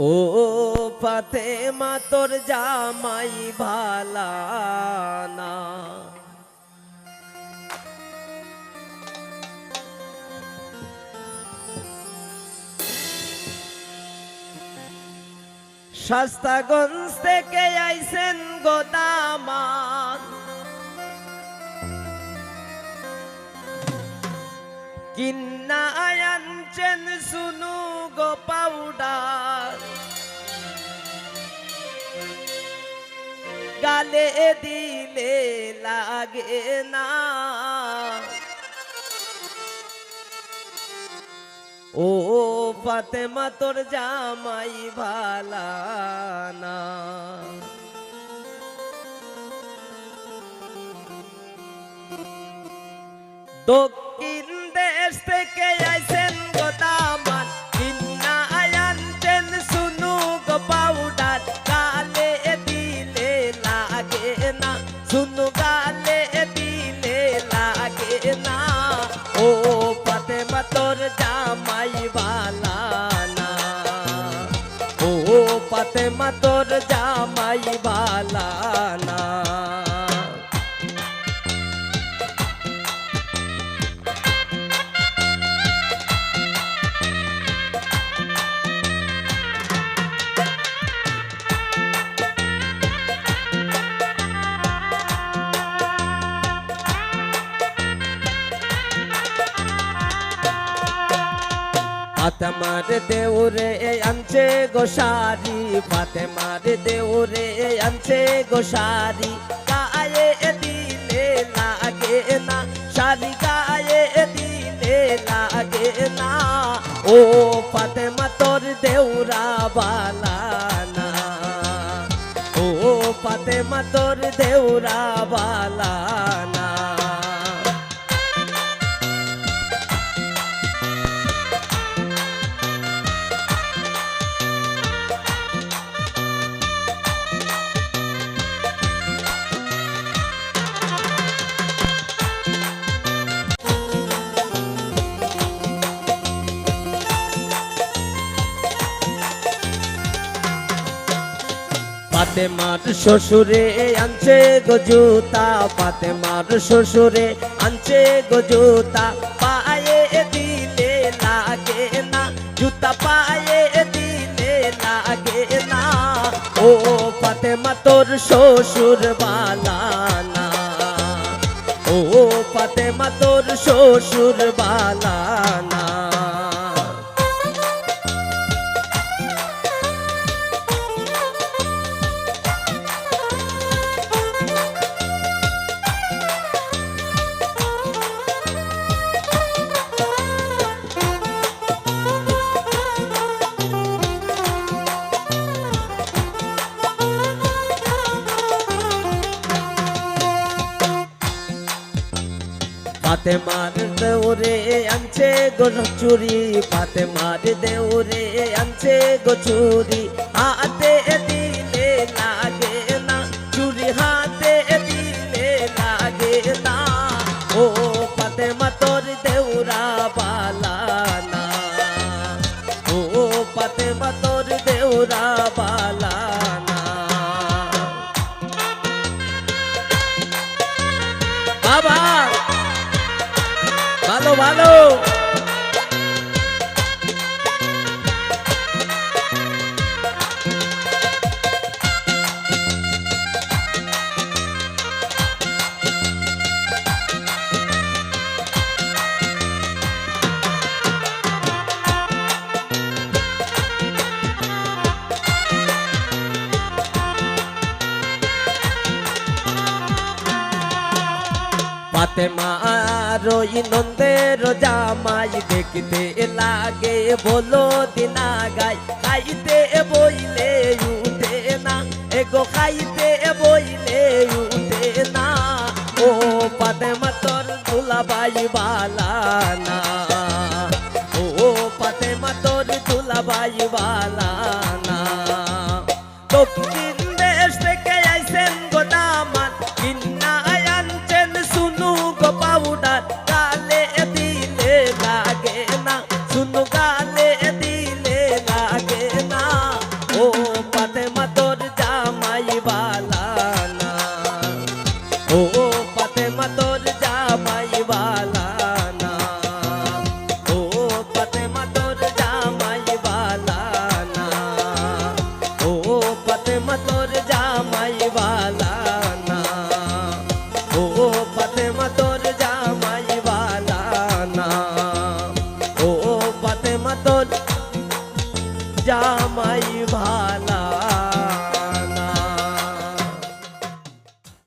ও পাতে মা তোর জামাই ভালা না। শাস্তাগঞ্জ থেকে আইসেন গোদামান। কিন্না আনছেন শুনু গো পাউডার গালে দিলে লাগে না ও ফাতেমা তোর জামাই ভালা না দক্ষিণ দেশ থেকে আইসেন ফাতেমা তোর জামাই বালা ফাতেমার দেউরে আনছে গোসারি ফাতেমার দেউরে আনছে গোসারি গায়ে দিলে লাগে না, শাড়ি গায়ে দিলে লাগে না। ও ফাতেমা তোর দেউরা বালা না। ও ফাতেমা তোর দেউরা বালা পাতে মার শ্বশুরে আনছে গজুতা পাতে মার শ্বশুরে আনছে গজুতা পায়ে দিলে লাগে না, জুতা পায়ে দিলে লাগে না। ও পাতে মা তোর শ্বশুর বালা না। ও পাতে মা তোর শ্বশুর বালা পাতে মার দেউরে আনছে গো চুরি পাতে মার দেউরে আনছে গো চুরি। হাতে 完喽。পাতে মারই নন্দের জামাই দেখতে লাগে, বলো দিনা গাই খাইতে বইলে উঠে না। এগো খাইতে বইলে উঠে না। ও পাতে মা তোর দুলাবাই বালা না। ও পাতে মা তোর দুলাবাই বালা oh, oh.